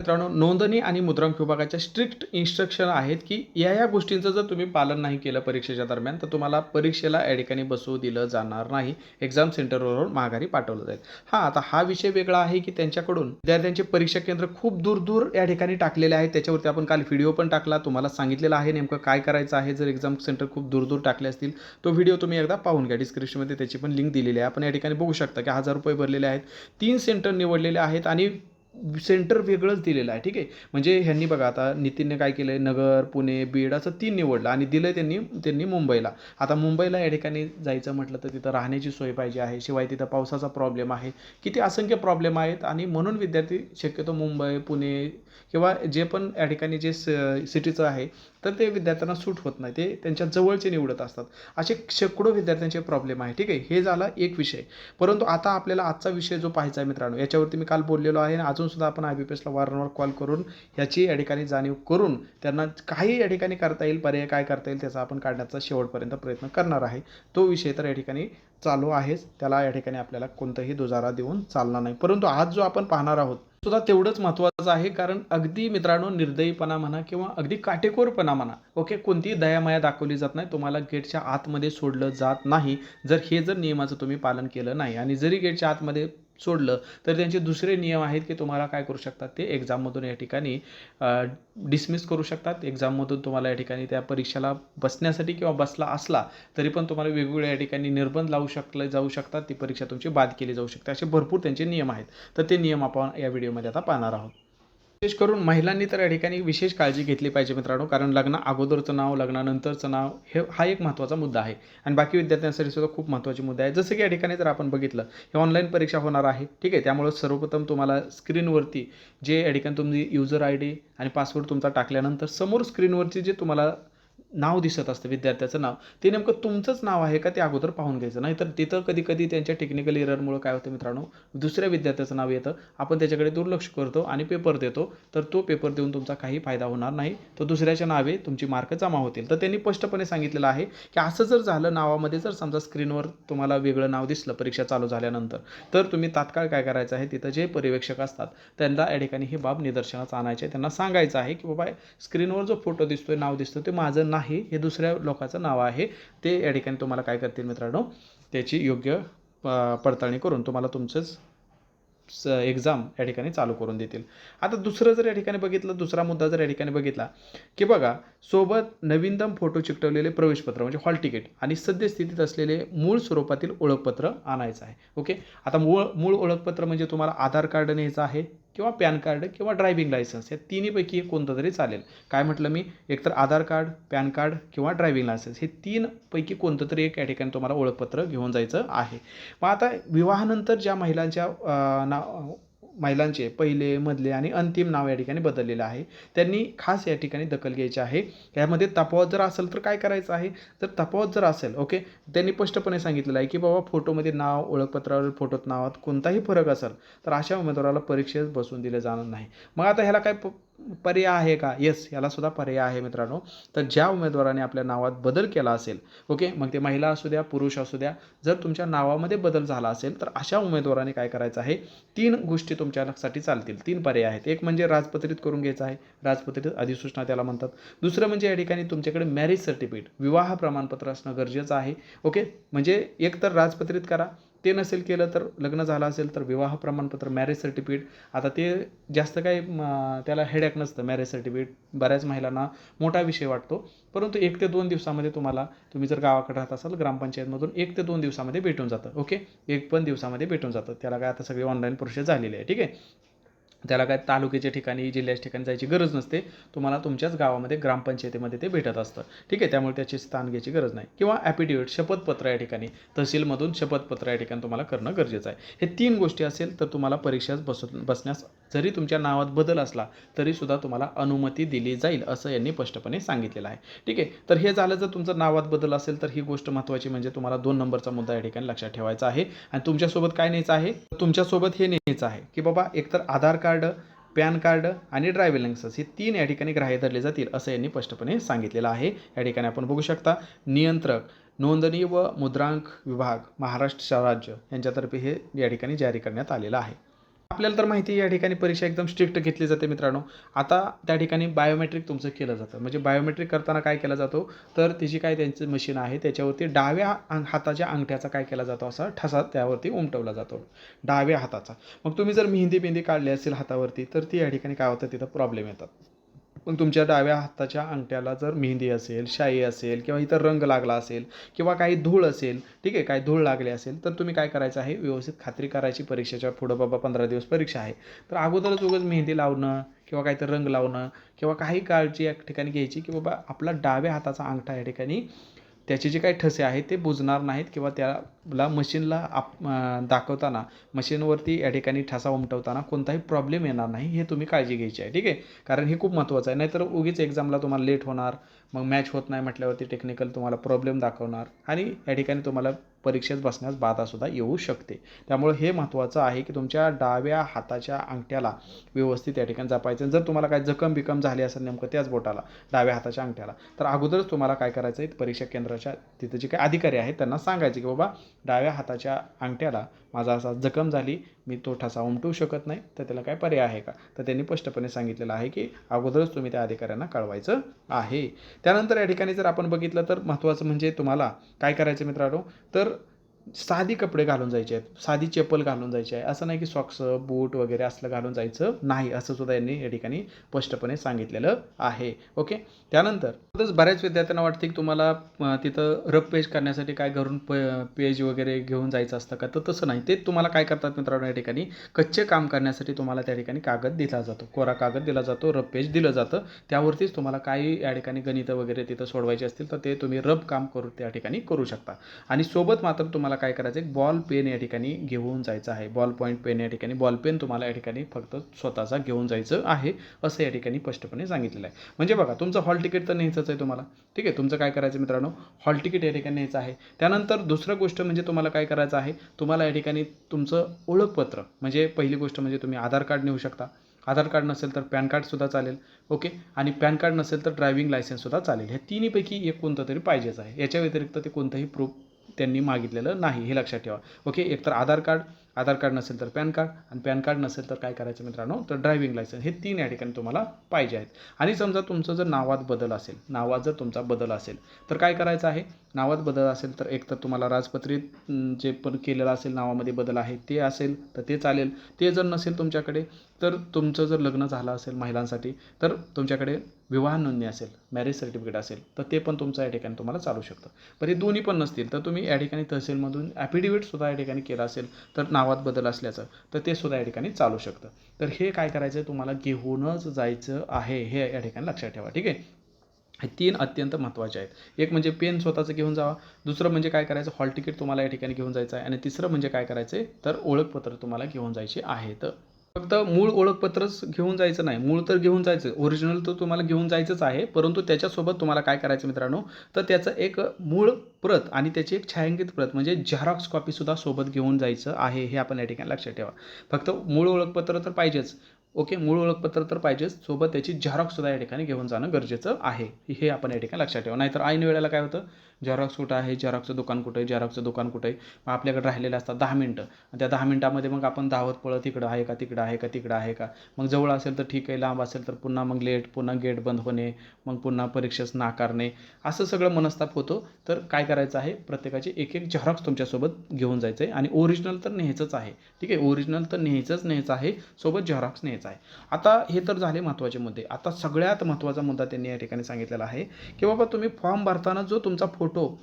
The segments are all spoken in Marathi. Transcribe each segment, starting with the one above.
मित्रांनो नोंदणी आणि मुद्रांक विभागाच्या स्ट्रिक्ट इन्स्ट्रक्शन आहेत की या या गोष्टींचं जर तुम्ही पालन नाही केलं परीक्षेच्या दरम्यान तर तुम्हाला परीक्षेला या ठिकाणी बसवू दिलं जाणार नाही. एक्झाम सेंटरवरून माघारी पाठवलं जाईल. हां आता हा विषय वेगळा आहे की त्यांच्याकडून. विद्यार्थ्यांचे परीक्षा केंद्र खूप दूर दूर या ठिकाणी टाकलेले आहेत. त्याच्यावरती आपण काल व्हिडिओ पण टाकला. तुम्हाला सांगितलेलं आहे नेमकं काय करायचं आहे. जर एक्झाम सेंटर खूप दूर दूर टाकले असतील तो व्हिडिओ तुम्ही एकदा पाहून घ्या. डिस्क्रिप्शनमध्ये त्याची पण लिंक दिलेली आहे. आपण या ठिकाणी बघू शकता की हजार रुपये भरलेले आहेत. तीन सेंटर निवडलेले आहेत आणि सेंटर वेगळंच दिलेलं आहे ठीक आहे? म्हणजे ह्यांनी बघा आता नितीनने काय केलं आहे नगर पुणे बीड असं तीन निवडलं आणि दिलं त्यांनी त्यांनी मुंबईला. आता मुंबईला या ठिकाणी जायचं म्हटलं तर तिथं राहण्याची सोय पाहिजे आहे शिवाय तिथं पावसाचा प्रॉब्लेम आहे. किती असंख्य प्रॉब्लेम आहेत आणि म्हणून विद्यार्थी शक्यतो मुंबई पुणे किंवा जे पण या ठिकाणी जे स सिटीचं आहे तर ते विद्यार्थ्यांना सूट होत नाही. ते त्यांच्या जवळचे निवडत असतात. असे शेकडो विद्यार्थ्यांचे प्रॉब्लेम आहे ठीक आहे? हे झाला एक विषय. परंतु आता आपल्याला आजचा विषय जो पाहायचा आहे मित्रांनो याच्यावरती मी काल बोललेलो आहे आणि अजूनसुद्धा आपण आय बी पी एसला वारंवार कॉल करून याची या ठिकाणी जाणीव करून त्यांना काही या ठिकाणी करता येईल पर्याय काय करता येईल त्याचा आपण काढण्याचा शेवटपर्यंत प्रयत्न करणार आहे. तो विषय तर या ठिकाणी चालू आहेच. त्याला या ठिकाणी आपल्याला कोणताही दुजारा देऊन चालणार नाही. परंतु आज जो आपण पाहणार आहोत सुद्धा तेवढंच महत्त्वाचं आहे. कारण अगदी मित्रांनो निर्दयीपणा म्हणा किंवा अगदी काटेकोरपणा म्हणा ओके कोणतीही दयामाया दाखवली जात नाही. तुम्हाला गेटच्या आतमध्ये सोडलं जात नाही. जर हे जर नियमाचं तुम्ही पालन केलं नाही आणि जरी गेटच्या आतमध्ये सोडलं तर त्यांचे दुसरे नियम आहेत की तुम्हाला काय करू शकतात ते एक्झाममधून या ठिकाणी डिसमिस करू शकतात. एक्झाममधून तुम्हाला या ठिकाणी त्या परीक्षेला बसण्यासाठी किंवा बसला असला तरी पण तुम्हाला वेगवेगळ्या या ठिकाणी निर्बंध लावू शकले जाऊ शकतात. ती परीक्षा तुमची बाद केली जाऊ शकते. असे भरपूर त्यांचे नियम आहेत. तर ते नियम आपण या व्हिडिओमध्ये आता पाहणार आहोत. विशेष करून महिलांनी तर या ठिकाणी विशेष काळजी घेतली पाहिजे मित्रांनो कारण लग्न अगोदरचं नाव लग्नानंतरचं नाव हे हा एक महत्त्वाचा मुद्दा आहे. आणि बाकी विद्यार्थ्यांसाठी सुद्धा खूप महत्त्वाचे मुद्दे आहे. जसं की या ठिकाणी जर आपण बघितलं हे ऑनलाईन परीक्षा होणार आहे. ठीक आहे? त्यामुळं सर्वप्रथम तुम्हाला स्क्रीनवरती जे या ठिकाणी तुम्ही युजर आय डी आणि पासवर्ड तुमचा टाकल्यानंतर समोर स्क्रीनवरती जे तुम्हाला नाव दिसत असतं विद्यार्थ्याचं नाव. ते नेमकं तुमचंच नाव आहे का ते अगोदर पाहून घ्यायचं? नाही तर तिथं कधी कधी त्यांच्या टेक्निकल एररमुळं काय होतं मित्रांनो? दुसऱ्या विद्यार्थ्याचं नाव येतं. आपण त्याच्याकडे दुर्लक्ष करतो आणि पेपर देतो. तर तो पेपर देऊन तुमचा काही फायदा होणार नाही. तर दुसऱ्याच्या नावे तुमची मार्क जमा होतील. तर त्यांनी स्पष्टपणे सांगितलेलं आहे की असं जर झालं नावामध्ये जर समजा स्क्रीनवर तुम्हाला वेगळं नाव दिसलं परीक्षा चालू झाल्यानंतर तर तुम्ही तात्काळ काय करायचं आहे? तिथं जे पर्यवेक्षक असतात त्यांना या ठिकाणी ही बाब निदर्शनास आहे. त्यांना सांगायचं आहे की बाबा स्क्रीनवर जो फोटो दिसतोय नाव दिसतं ते माझं नाही आहे हे दुसऱ्या लोकाचं नाव आहे. ते या ठिकाणी तुम्हाला काय करतील मित्रांनो त्याची योग्य प- पडताळणी करून तुम्हाला तुमचंच स एक्झाम या ठिकाणी चालू करून देतील. आता दुसरं जर या ठिकाणी बघितलं दुसरा मुद्दा जर या ठिकाणी बघितला की बघा सोबत नवीनतम फोटो चिकटवलेले प्रवेशपत्र म्हणजे हॉल तिकीट आणि सद्यस्थितीत असलेले मूळ स्वरूपातील ओळखपत्र आणायचं आहे. ओके आता मूळ मूळ ओळखपत्र म्हणजे तुम्हाला आधार कार्ड न्यायचं आहे किंवा पॅन कार्ड किंवा ड्रायव्हिंग लायसन्स या तिन्हीपैकी कोणतं तरी चालेल. काय म्हटलं मी? एकतर आधार कार्ड पॅन कार्ड किंवा ड्रायव्हिंग लायसन्स हे तीनपैकी कोणतं तरी एक या ठिकाणी तुम्हाला ओळखपत्र घेऊन जायचं आहे. मग आता विवाहानंतर ज्या महिलांच्या ना नाव महिलांचे पहिले मधले आणि अंतिम नाव या ठिकाणी बदललेलं आहे. त्यांनी खास या ठिकाणी दखल घ्यायची आहे. यामध्ये तफावत जर असेल तर काय करायचं आहे? जर तफावत जर असेल ओके? त्यांनी स्पष्टपणे सांगितलेलं आहे की बाबा फोटोमध्ये नाव ओळखपत्रावर फोटोत नावात कोणताही फरक असेल तर अशा उमेदवाराला परीक्षेत बसून दिलं जाणार नाही. मग आता ह्याला काय प पर्याय आहे का? येस याला सुद्धा पर्याय आहे मित्रांनो. तर ज्या उमेदवाराने आपल्या नावात बदल केला असेल ओके मग ते महिला असू द्या पुरुष असू द्या जर तुमच्या नावामध्ये बदल झाला असेल तर अशा उमेदवाराने काय करायचं आहे? तीन गोष्टी तुमच्यासाठी चालतील. तीन पर्याय आहेत. एक म्हणजे राजपत्रित करून घ्यायचं आहे. राजपत्रित अधिसूचना त्याला म्हणतात. दुसरं म्हणजे या ठिकाणी तुमच्याकडे मॅरेज सर्टिफिकेट विवाह प्रमाणपत्र असणं गरजेचं आहे ओके म्हणजे एक तर राजपत्रित करा ते नसेल केलं तर लग्न झालं असेल तर विवाह प्रमाणपत्र मॅरेज सर्टिफिकेट आता ते जास्त काही त्याला हेडॅक नसतं मॅरेज सर्टिफिकेट बऱ्याच महिलांना मोठा विषय वाटतो. परंतु एक ते दोन दिवसामध्ये तुम्हाला तुम्ही जर गावाकडे राहत असाल ग्रामपंचायतमधून एक ते दोन दिवसामध्ये भेटून जातं. ओके एक पण दिवसामध्ये भेटून जातं. त्याला काय आता सगळी ऑनलाईन प्रोसेस झालेली आहे. ठीक आहे? त्याला काय तालुक्याच्या ठिकाणी जिल्ह्याच्या ठिकाणी जायची गरज नसते. तुम्हाला तुमच्याच गावामध्ये ग्रामपंचायतीमध्ये ते भेटत असतं. ठीक आहे? त्यामुळे त्याची स्थान घ्यायची गरज नाही. किंवा ॲफिडेविट शपथपत्र या ठिकाणी तहसीलमधून शपथपत्र या ठिकाणी तुम्हाला करणं गरजेचं आहे. हे तीन गोष्टी असेल तर तुम्हाला परीक्षाच बस बसण्यास जरी तुमच्या नावात बदल असला तरीसुद्धा तुम्हाला अनुमती दिली जाईल असं यांनी स्पष्टपणे सांगितलेलं आहे. ठीक आहे? तर हे झालं जर तुमचं नावात बदल असेल तर ही गोष्ट महत्त्वाची म्हणजे तुम्हाला दोन नंबरचा मुद्दा या ठिकाणी लक्षात ठेवायचा आहे. आणि तुमच्यासोबत काय न्यायचं आहे? तुमच्यासोबत हे न्यायचं आहे की बाबा एकतर आधार कार्ड पॅन कार्ड आणि ड्रायव्हिंग लायसन्स हे तीन या ठिकाणी ग्राह्य धरले जातील असं यांनी स्पष्टपणे सांगितलेलं आहे. या ठिकाणी आपण बघू शकता नियंत्रक नोंदणी व मुद्रांक विभाग महाराष्ट्र राज्य यांच्यातर्फे हे या ठिकाणी जारी करण्यात आलेलं आहे. आपल्याला तर माहिती या ठिकाणी परीक्षा एकदम स्ट्रिक्ट घेतली जाते मित्रांनो. आता त्या ठिकाणी बायोमेट्रिक तुमचं केलं जातं. म्हणजे बायोमेट्रिक करताना काय केला जातो? तर तिची काय त्यांचं मशीन आहे त्याच्यावरती डाव्या हाताच्या अंगठ्याचा काय केला जातो? असा ठसा त्यावरती उमटवला जातो. डाव्या हाताचा. मग तुम्ही जर मेहंदी बिंदी काढली असेल हातावरती तर ती या ठिकाणी काय होतं? तिथं प्रॉब्लेम येतात. मग तुमच्या डाव्या हाताच्या अंगठ्याला जर मेहंदी असेल शाई असेल किंवा इतर रंग लागला असेल किंवा काही धूळ असेल ठीक आहे काही धूळ लागली असेल तर तुम्ही काय करायचं आहे? व्यवस्थित खात्री करायची परीक्षेच्या पुढं बाबा पंधरा दिवस परीक्षा आहे. तर अगोदरच उगाच मेहंदी लावणं किंवा काहीतरी रंग लावणं किंवा काही काळजी या ठिकाणी घ्यायची की बाबा आपला डाव्या हाताचा अंगठा या ठिकाणी त्याचे जे काही ठसे आहेत ते बुजणार नाहीत किंवा त्याला मशीनला आप दाखवताना मशीनवरती या ठिकाणी ठसा उमटवताना कोणताही प्रॉब्लेम येणार नाही हे तुम्ही काळजी घ्यायची आहे ठीक आहे? कारण हे खूप महत्त्वाचं आहे. नाहीतर उगीच एक्झामला तुम्हाला लेट होणार मग मॅच होत नाही म्हटल्यावरती टेक्निकल तुम्हाला प्रॉब्लेम दाखवणार आणि या ठिकाणी तुम्हाला परीक्षेत बसण्यास बाधासुद्धा येऊ शकते. त्यामुळे हे महत्त्वाचं आहे की तुमच्या डाव्या हाताच्या अंगठ्याला व्यवस्थित या ठिकाणी जपायचं जर तुम्हाला काय जखम बिकम झाली असेल नेमकं त्याच बोटाला डाव्या हाताच्या अंगठ्याला तर अगोदरच तुम्हाला काय करायचं आहे परीक्षा केंद्राच्या तिथं जे काही अधिकारी आहेत त्यांना सांगायचे की बाबा डाव्या हाताच्या अंगठ्याला माझा असा जखम झाली मी तो ठसा उमटवू शकत नाही तर त्याला काय पर्याय आहे का? तर त्यांनी स्पष्टपणे सांगितलेलं आहे की अगोदरच तुम्ही त्या अधिकाऱ्यांना कळवायचं आहे. त्यानंतर या ठिकाणी जर आपण बघितलं तर महत्त्वाचं म्हणजे तुम्हाला काय करायचं मित्रांनो? तर साधी कपडे घालून जायचे आहेत. साधी चप्पल घालून जायची आहे. असं नाही की सॉक्स बूट वगैरे असलं घालून जायचं नाही असं सुद्धा यांनी या ठिकाणी स्पष्टपणे सांगितलेलं आहे. ओके त्यानंतर तसंच बऱ्याच विद्यार्थ्यांना वाटते की तुम्हाला तिथं रफ पेज करण्यासाठी काय घरून प पेज वगैरे घेऊन जायचं असतं का? तर तसं नाही. ते तुम्हाला काय करतात मित्रांनो या ठिकाणी? कच्चे काम करण्यासाठी तुम्हाला त्या ठिकाणी कागद दिला जातो. कोरा कागद दिला जातो रब पेज दिलं जातं. त्यावरतीच तुम्हाला काही या ठिकाणी गणितं वगैरे तिथं सोडवायचे असतील तर ते तुम्ही रब काम करू त्या ठिकाणी करू शकता. आणि सोबत मात्र तुम्हाला काय करायचं? एक बॉल पेन या ठिकाणी घेऊन जायचं आहे. बॉल पॉईंट पेन या ठिकाणी बॉल पेन तुम्हाला या ठिकाणी फक्त स्वतःचा घेऊन जायचं आहे असं या ठिकाणी स्पष्टपणे सांगितलेलं आहे. म्हणजे बघा तुमचं हॉल तिकीट तर न्यायचंच आहे तुम्हाला. ठीक आहे तुमचं काय करायचं मित्रांनो? हॉल तिकीट या ठिकाणी न्यायचं आहे. त्यानंतर दुसरं गोष्ट म्हणजे तुम्हाला काय करायचं आहे? तुम्हाला या ठिकाणी तुमचं ओळखपत्र म्हणजे पहिली गोष्ट म्हणजे तुम्ही आधार कार्ड नेऊ शकता. आधार कार्ड नसेल तर पॅन कार्डसुद्धा चालेल ओके? आणि पॅन कार्ड नसेल तर ड्रायव्हिंग लायसन्ससुद्धा चालेल. ह्या तिन्हीपैकी एक कोणतं तरी पाहिजेच आहे. याच्या व्यतिरिक्त ते कोणतंही प्रूफ त्यांनी मागितलेलं नाही हे लक्षात ठेवा. ओके एकतर आधार कार्ड आधार कार्ड नसेल तर पॅन कार्ड आणि पॅन कार्ड नसेल तर काय करायचं मित्रांनो? तर ड्रायव्हिंग लायसन्स. हे तीन या ठिकाणी तुम्हाला पाहिजे आहेत. आणि समजा तुमचं जर नावात बदल असेल नावात जर तुमचा बदल असेल तर काय करायचं आहे? नावात बदल असेल तर एक तर तुम्हाला राजपत्रित जे पण केलेलं असेल नावामध्ये बदल आहे ते असेल तर ते चालेल. ते जर नसेल तुमच्याकडे तर तुमचं जर लग्न झालं असेल महिलांसाठी तर तुमच्याकडे विवाह नोंदणी असेल मॅरेज सर्टिफिकेट असेल तर ते पण तुमचं या ठिकाणी तुम्हाला चालू शकतं. पण हे दोन्ही पण नसतील तर तुम्ही या ठिकाणी तहसीलमधून ॲफिडेविटसुद्धा या ठिकाणी केलं असेल तर नावात बदल असल्याचं तर ते सुद्धा या ठिकाणी चालू शकतं. तर हे काय करायचं आहे तुम्हाला घेऊनच जायचं आहे हे या ठिकाणी लक्षात ठेवा ठीक आहे? हे तीन अत्यंत महत्त्वाचे आहेत. एक म्हणजे पेन स्वतःचं घेऊन जावा दुसरं म्हणजे काय करायचं हॉल तिकीट तुम्हाला या ठिकाणी घेऊन जायचं आहे आणि तिसरं म्हणजे काय करायचं आहे तर ओळखपत्र तुम्हाला घेऊन जायचे आहेत फक्त मूळ ओळखपत्रच घेऊन जायचं नाही. मूळ तर घेऊन जायचं. ओरिजिनल तर तुम्हाला घेऊन जायचंच आहे परंतु त्याच्यासोबत तुम्हाला काय करायचं मित्रांनो? तर त्याचं एक मूळ प्रत आणि त्याची एक छायांकित प्रत म्हणजे झेरॉक्स कॉपीसुद्धा सोबत घेऊन जायचं आहे हे आपण या ठिकाणी लक्षात ठेवा. फक्त मूळ ओळखपत्र तर पाहिजेच. ओके? मूळ ओळखपत्र तर पाहिजेच. सोबत त्याची झेरॉक्ससुद्धा या ठिकाणी घेऊन जाणं गरजेचं आहे. हे आपण या ठिकाणी लक्षात ठेवा. नाहीतर ऐन वेळेला काय होतं? झेरॉक्स कुठं आहे? झेरॉक्सचं दुकान कुठं आहे? झेरॉक्सचं दुकान कुठं आहे? मग आपल्याकडे राहिलेलं असतात दहा मिनटं. त्या दहा मिनटामध्ये मग आपण धावत पळत इकडं आहे का तिकडं आहे का तिकडं आहे का? मग जवळ असेल तर ठीक आहे लांब असेल तर पुन्हा मग लेट पुन्हा गेट बंद होणे मग पुन्हा परीक्षेस नाकारणे असं सगळं मनस्ताप होतो. तर काय करायचं आहे? प्रत्येकाची एक एक झेरॉक्स तुमच्यासोबत घेऊन जायचं आहे आणि ओरिजिनल तर न्यायचंच आहे. ठीक आहे? ओरिजिनल तर न्यायचंच न्यायचं आहे. सोबत झेरॉक्स न्यायचं आहे. आता हे तर झाले महत्त्वाचे मुद्दे. आता सगळ्यात महत्त्वाचा मुद्दा त्यांनी या ठिकाणी सांगितलेला आहे की बाबा तुम्ही फॉर्म भरताना जो तुमचा फोटो फोटो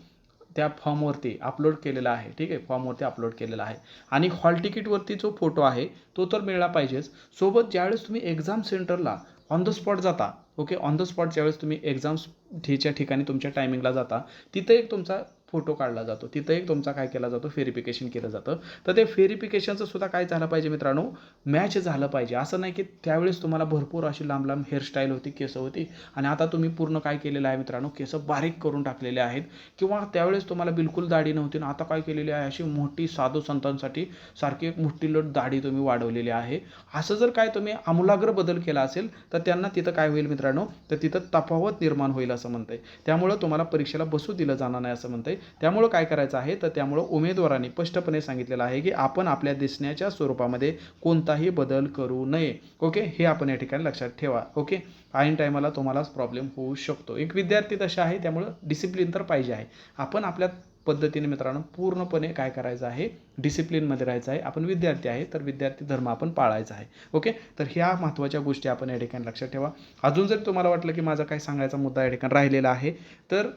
त्या फॉर्मवरती अपलोड केलेला आहे. ठीक आहे? फॉर्मवरती अपलोड केलेला आहे. आणि हॉल तिकीटवरती जो फोटो आहे तो तर मिळाला पाहिजेच. सोबत ज्यावेळेस तुम्ही एक्झाम सेंटरला ऑन द स्पॉट जाता ओके ऑन द स्पॉट ज्यावेळेस तुम्ही एक्झाम्स ठीच्या ठिकाणी तुमच्या टायमिंगला जाता तिथं एक तुमचा फोटो काढला जातो. तिथं एक तुमचा काय केला जातो? व्हेरिफिकेशन केलं जातं. तर ते व्हेरिफिकेशनचं सुद्धा काय झालं पाहिजे मित्रांनो? मॅच झालं पाहिजे. असं नाही की त्यावेळेस तुम्हाला भरपूर अशी लांब लांब हेअरस्टाईल होती केस होती. आणि आता तुम्ही पूर्ण काय केलेलं आहे मित्रांनो? केस बारीक करून टाकलेले आहेत. किंवा त्यावेळेस तुम्हाला बिलकुल दाढी नव्हती. आणि आता काय केलेली आहे? अशी मोठी साधू संतांसाठी सारखी एक मोठी लट दाढी तुम्ही वाढवलेली आहे. असं जर काय तुम्ही आमूलाग्र बदल केला असेल तर त्यांना तिथं काय होईल मित्रांनो मित्रांनो? तर तिथं तफावत निर्माण होईल असं म्हणतंय. त्यामुळं तुम्हाला परीक्षेला बसू दिलं जाणार नाही असं म्हणतंय. त्यामुळं काय करायचं आहे? तर त्यामुळं उमेदवारांनी स्पष्टपणे सांगितलेलं आहे की आपण आपल्या दिसण्याच्या स्वरूपामध्ये कोणताही बदल करू नये. ओके? हे आपण या ठिकाणी लक्षात ठेवा. ओके? ऐन टायमाला तुम्हालाच प्रॉब्लेम होऊ शकतो. एक विद्यार्थी तशा आहे त्यामुळं डिसिप्लिन तर पाहिजे आहे. आपण आपल्या पद्धतीने मित्रांनो पूर्णपणे काय करायचं आहे? डिसिप्लिनमध्ये राहायचं आहे. आपण विद्यार्थी आहे तर विद्यार्थी धर्म आपण पाळायचा आहे. ओके? तर ह्या महत्त्वाच्या गोष्टी आपण या ठिकाणी लक्षात ठेवा. अजून जर तुम्हाला वाटलं की माझा काय सांगायचा मुद्दा या ठिकाणी राहिलेला आहे तर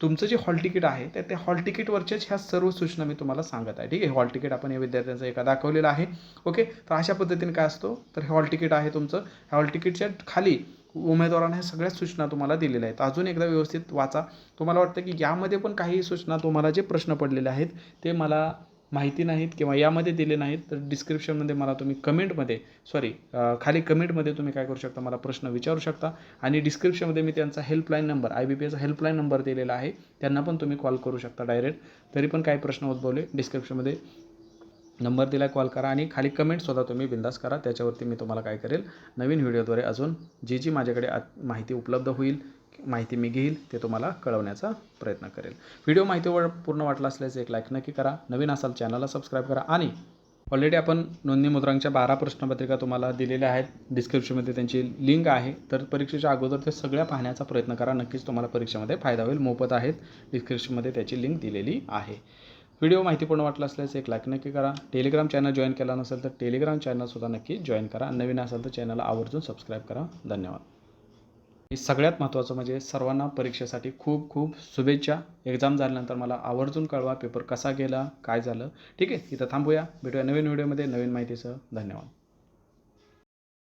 तुमचं जे हॉल तिकीट आहे तर त्या हॉल तिकीटवरच्याच ह्या सर्व सूचना मी तुम्हाला सांगत आहे. ठीक आहे? हॉल तिकीट आपण या विद्यार्थ्यांचं एका दाखवलेलं आहे. ओके? तर अशा पद्धतीने काय असतो? तर हे हॉल तिकीट आहे तुमचं. हॉल तिकीटच्या खाली उमेदवारांना ह्या सगळ्या सूचना तुम्हाला दिलेल्या आहेत. अजून एकदा व्यवस्थित वाचा. तुम्हाला वाटतं की यामध्ये पण काही सूचना तुम्हाला जे प्रश्न पडलेले आहेत ते मला माहिती नाहीत किंवा यामध्ये दिले नाहीत तर डिस्क्रिप्शनमध्ये मला तुम्ही कमेंटमध्ये सॉरी खाली कमेंटमध्ये तुम्ही काय करू शकता मला प्रश्न विचारू शकता. आणि डिस्क्रिप्शनमध्ये मी त्यांचा helpline number I B P एचा हेल्पलाईन नंबर दिलेला आहे. त्यांना पण तुम्ही कॉल करू शकता डायरेक्ट तरी पण काही प्रश्न उद्भवले डिस्क्रिप्शनमध्ये नंबर दिला कॉल करा आणि खाली कमेंटसुद्धा तुम्ही बिंदास करा. त्याच्यावरती मी तुम्हाला काय करेल नवीन व्हिडिओद्वारे अजून जी जी माझ्याकडे आत- माहिती उपलब्ध होईल माहिती मी घेईल ते तुम्हाला कळवण्याचा प्रयत्न करेल. व्हिडिओ माहितीवर पूर्ण वाटला असल्यास एक लाईक नक्की करा. नवीन असाल चॅनलला सबस्क्राईब करा. आणि ऑलरेडी आपण नोंदणी मुद्रांच्या बारा प्रश्नपत्रिका तुम्हाला दिलेल्या आहेत. डिस्क्रिप्शनमध्ये त्यांची लिंक आहे. तर परीक्षेच्या अगोदर ते सगळ्या पाहण्याचा प्रयत्न करा. नक्कीच तुम्हाला परीक्षेमध्ये फायदा होईल. मोफत आहेत. डिस्क्रिप्शनमध्ये त्याची लिंक दिलेली आहे. व्हिडिओ माहितीपूर्ण वाटला असल्यास एक लाईक नक्की करा. टेलिग्राम चॅनल जॉईन केला नसेल तर टेलिग्राम चॅनलसुद्धा नक्की जॉईन करा. नवीन असेल तर चॅनलला आवर्जून सबस्क्राईब करा. धन्यवाद. हे सगळ्यात महत्त्वाचं म्हणजे सर्वांना परीक्षेसाठी खूप खूप शुभेच्छा. एक्झाम झाल्यानंतर मला आवर्जून कळवा पेपर कसा गेला काय झालं. ठीक आहे? इथं थांबूया. भेटूया नवीन व्हिडिओमध्ये नवीन माहितीसह धन्यवाद.